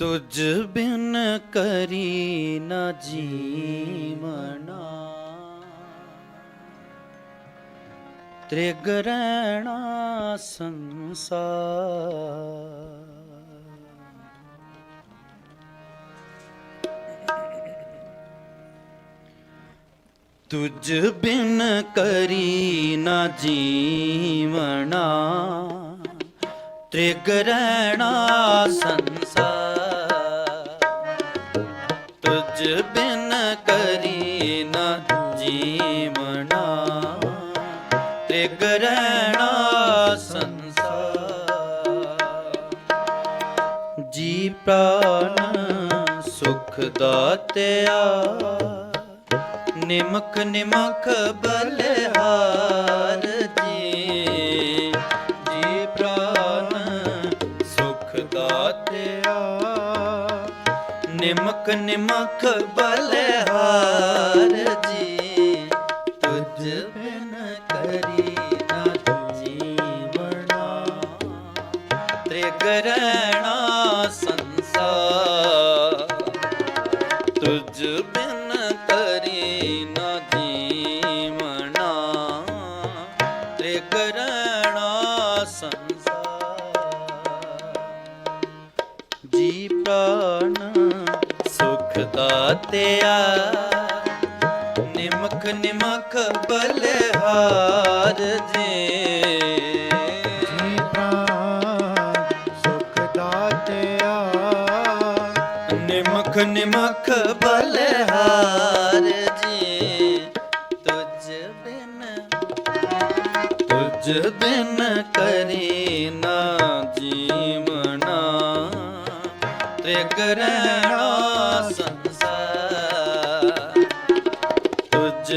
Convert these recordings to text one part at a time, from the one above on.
ਤੁਝ ਬਿਨ ਕਰੀ ਨਾ ਜੀਵਣਾ ਤ੍ਰਿਗ ਰਹਿਣਾ ਸੰਸਾਰ। ਤੁਝ ਬਿਨ ਕਰੀ ਨਾ ਜੀਵਣਾ ਤ੍ਰਿਗ ਰਹਿਣਾ ਸੰਸਾਰ। ਤੁਝ ਬਿਨ ਕਰੀ ਨਾ ਜੀਵਣਾ ਤੇ ਰਹਿਣਾ ਸੰਸਾਰ। ਜੀ ਪ੍ਰਾਨ ਸੁਖ ਦਾਤਿਆ ਨਿਮਕ ਨਿਮਕ ਬਲਿਹਾਰ। ਨਿਮਕ ਨਿਮਕ ਬਲਿਹਾਰ ਜੀ। ਤੁਝ ਬਿਨ ਕਰੀ ਨਾ ਜੀਵਣਾ। ਤ੍ਰਿਗ ਸੰਸਾਰ। ਤੁਝ ਦਾਤਿਆ ਨਿਮਕ ਨਿਮਕ ਬਲਿਹਾਰ ਜੀ। ਨਿਮਕ ਨਿਮਕ ਬਲਿਹਾਰ ਜੀ। ਤੁਝ ਬਿਨ ਤੁਝ ਬਿਨ ਕਰੀ ਨਾ ਜੀਵਣਾ ਤ੍ਰਿਗ ਰਹਿਣਾ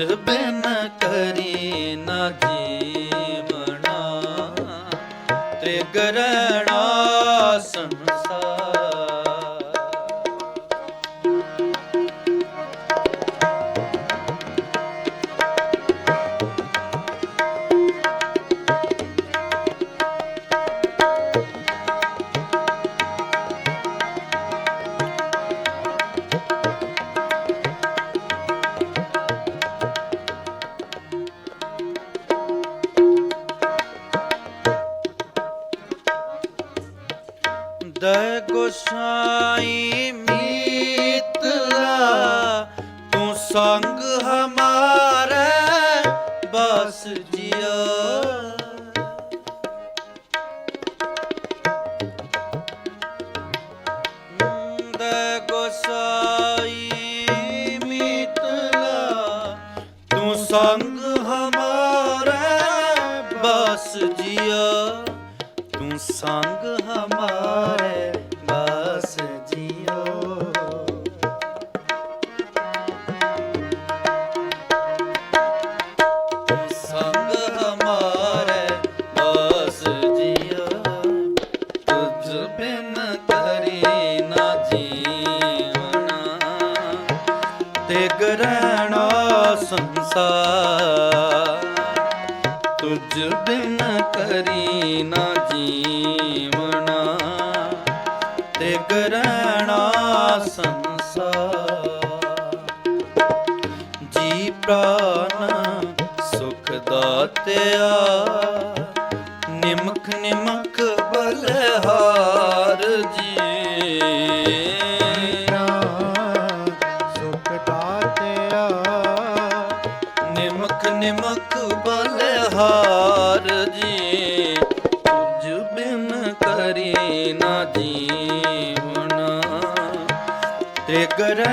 ਬਿਨ ਕਰੀ ਨਾ ਜੀਵਣਾ ਸੰਗ ਹਮਾਰੇ ਬਸ ਜਿਆ ਤੂੰ ਸੰਗ ਹਮਾਰੇ ਸੰਸਾਰ। ਤੁਝ ਬਿਨ ਕਰੀ ਨਾ ਜੀਵਣਾ, ਤੇ ਗਰਣਾ ਸੰਸਾਰ। ਜੀ ਪ੍ਰਾਨ ਸੁਖ ਦਾਤਿਆ, ਨਿਮਖ ਨਿਮਖ ਬਲਹਾਰ ਜੀ। ਤੇ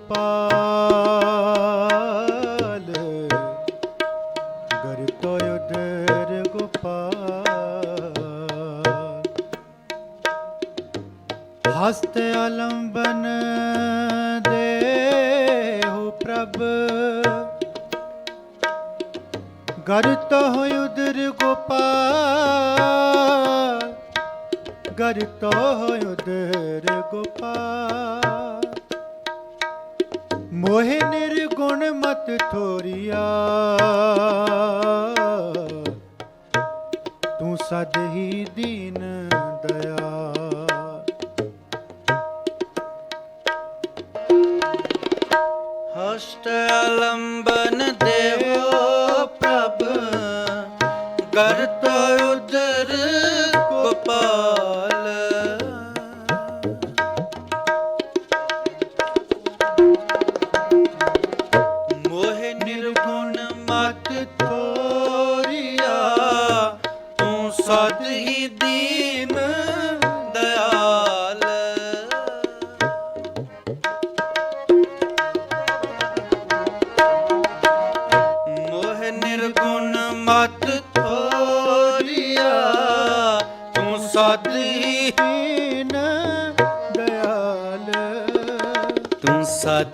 ਗੋਪਾਲ। ਗਰ ਤੋ ਉਦਰ ਗੋਪਾਲ। ਹਸਤ ਅਲੰਬਨ ਦੇਹੁ ਪ੍ਰਭ। ਗਰ ਤੋ ਉਦਰ ਗੋਪਾਲ। ਗਰ ਤੋ ਉਦਰ ਗੋਪਾਲ। ਮੋਹਿ ਨਿਰਗੁਣ ਮਤ ਥੋਰੀਆ। ਤੂੰ ਸਦ ਹੀ ਦੀਨ ਦਇਆ। ਹਸਤ ਅਲੰਬਨ ਦੇਵ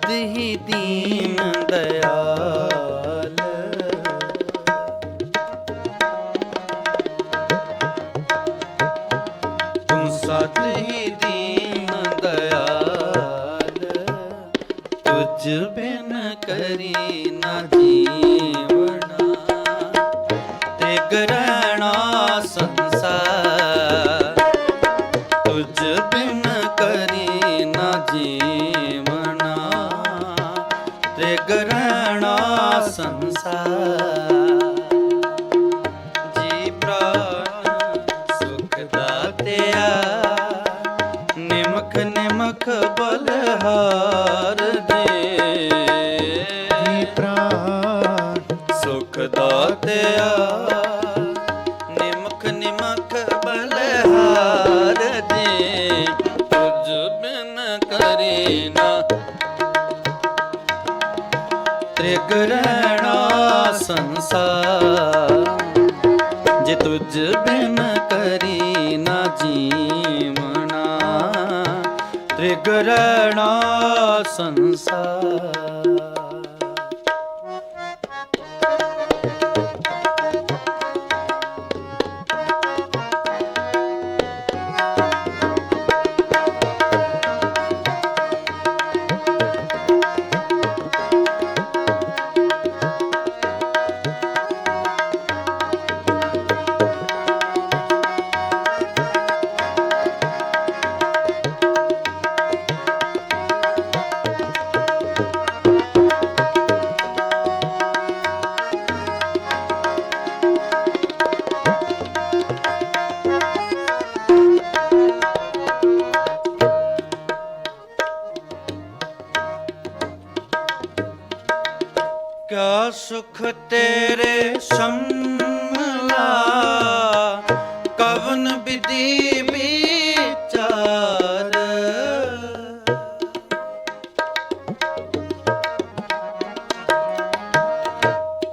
ਸਦ ਹੀ ਦੀਨ ਦਇਆਲ। ਤੂੰ ਸਦ ਹੀ ਦੀਨ ਦਇਆਲ। ਤੁਝ ਬਿਨ ਕਰੀ ਨਾ ਜੀਵਣਾ ਤੇ ਗਰਣਾ ਕਰੇ ਨਾ ਤ੍ਰਿਗਰਣਾ ਸੰਸਾਰ। ਜੇ ਤੁਝ ਬਿਨ ਕਰੀ ਨਾ ਜੀਵਣਾ। ਤ੍ਰਿਗਰਣਾ ਸੰਸਾਰ।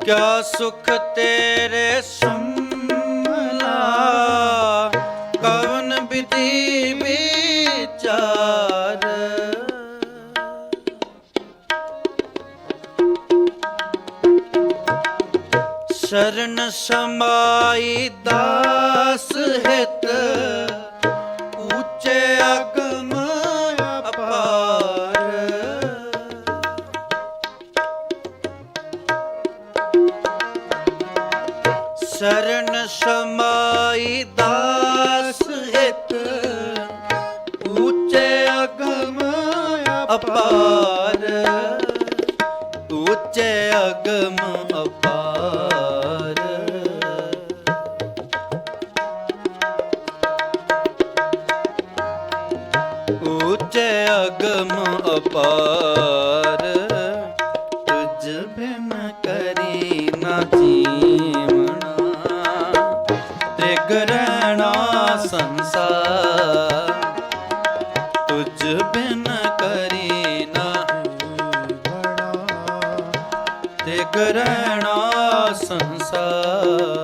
ਕਿਆ ਸੁਖ ਤੇਰੇ ਸੰਮਲਾ ਕਵਨ ਵਿਧੀ ਵਿਚਾਰ? ਸ਼ਰਨ ਸਮਾਈ ਦਾਸ ਹਿਤ ਸ਼ਰਨ ਸਮਾਈ ਦਾਸ ਹਿਤ। ਉੱਚੇ ਅਗਮ ਅਪਾਰ। ਉੱਚੇ ਅਗਮ ਅਪਾਰ। ਊਚੇ ਅਗਮ ਅਪਾਰ। ਤੁਝ ਬਿਨ ਕਰੀ ਨਾ। ਤੇ ਗਰਣਾ ਸੰਸਾਰ।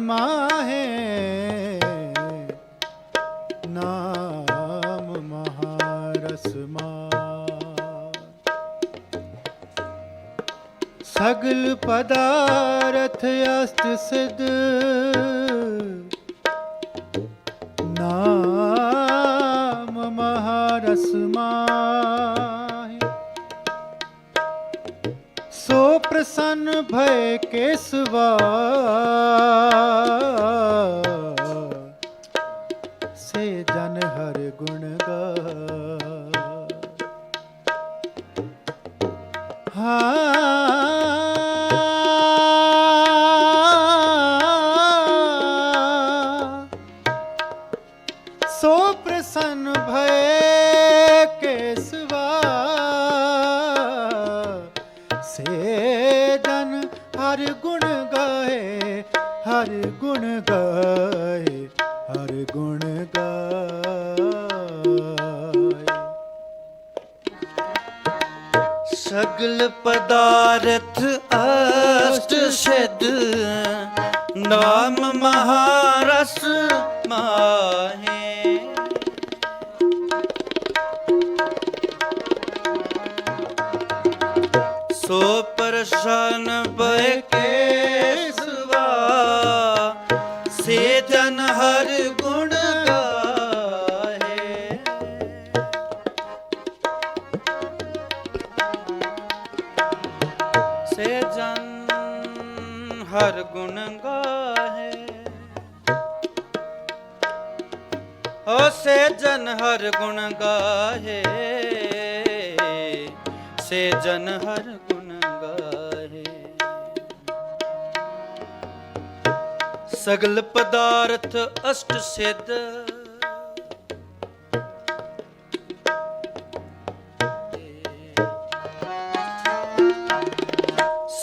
ਮਾਹੇ ਨਾਮ ਮਹਾਰਸ ਮਾ ਸਗਲ ਪਦਾਰਥ ਅਸਤ ਸਿਧ ਸਗਲ ਪਦਾਰਥ ਅਸ਼ਟ ਸਿਧ ਨਾਮ ਮਹਾਰਸ ਮਾਹੇ। ਸੋ ਪਰਸ਼ਨ ਬੈ ਕੇਸਵਾ ਹਰ ਗੁਣ ਗਾਹੇ। ਓ ਸੇ ਜਨ ਹਰ ਗੁਣ ਗਾਹੇ। ਸੇ ਜਨ ਹਰ ਗੁਣ ਗਾਹੇ। ਸਗਲ ਪਦਾਰਥ ਅਸ਼ਟ ਸਿੱਧ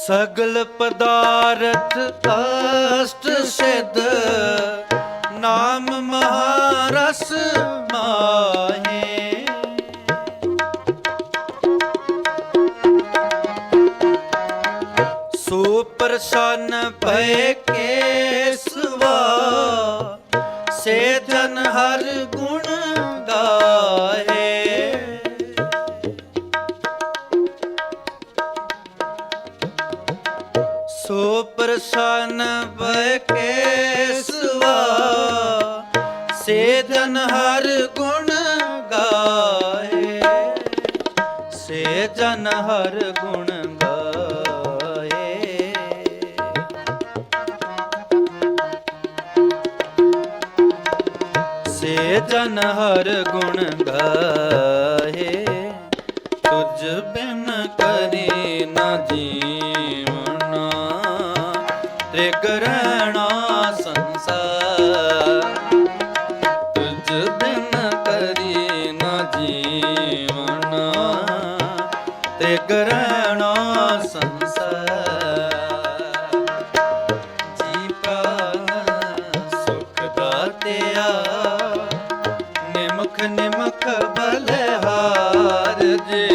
ਸਗਲ ਪਦਾਰਥ ਅਸ਼ਟ ਸਿੱਧ ਨਾਮ ਮਹਾਰਸ ਮਾਹੇ। ਸੋ ਪ੍ਰਸੰਨ ਭੈ ਕੇਸਵਾ ਸੇ ਜਨ ਹਰ सन बकेसवा सेजन हर गुण गाए सेजन हर गुण गाए सेजन हर गुण गाए तुझ बिन करे ना जी ਚਮਕ ਬਲਹਾਰ ਜੀ।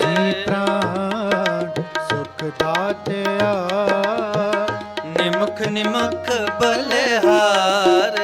ਜੀ ਪ੍ਰਾਨ ਸੁਖ ਦਾਤਿਆ। ਨਿਮਖ ਨਿਮਖ ਬਲਹਾਰ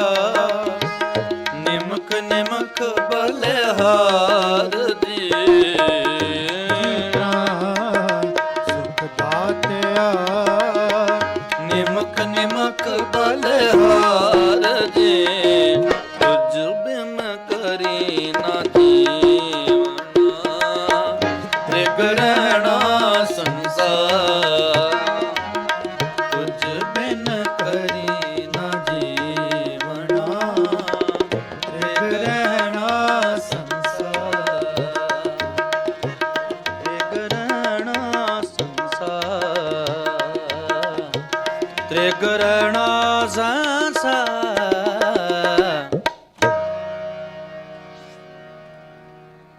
ਹਾਰ ਦੇ। ਸੁਖ ਦਾਤਿਆ ਨਿਮਕ ਨਿਮਕ ਬਲ ਹਾਰ ਦੇ।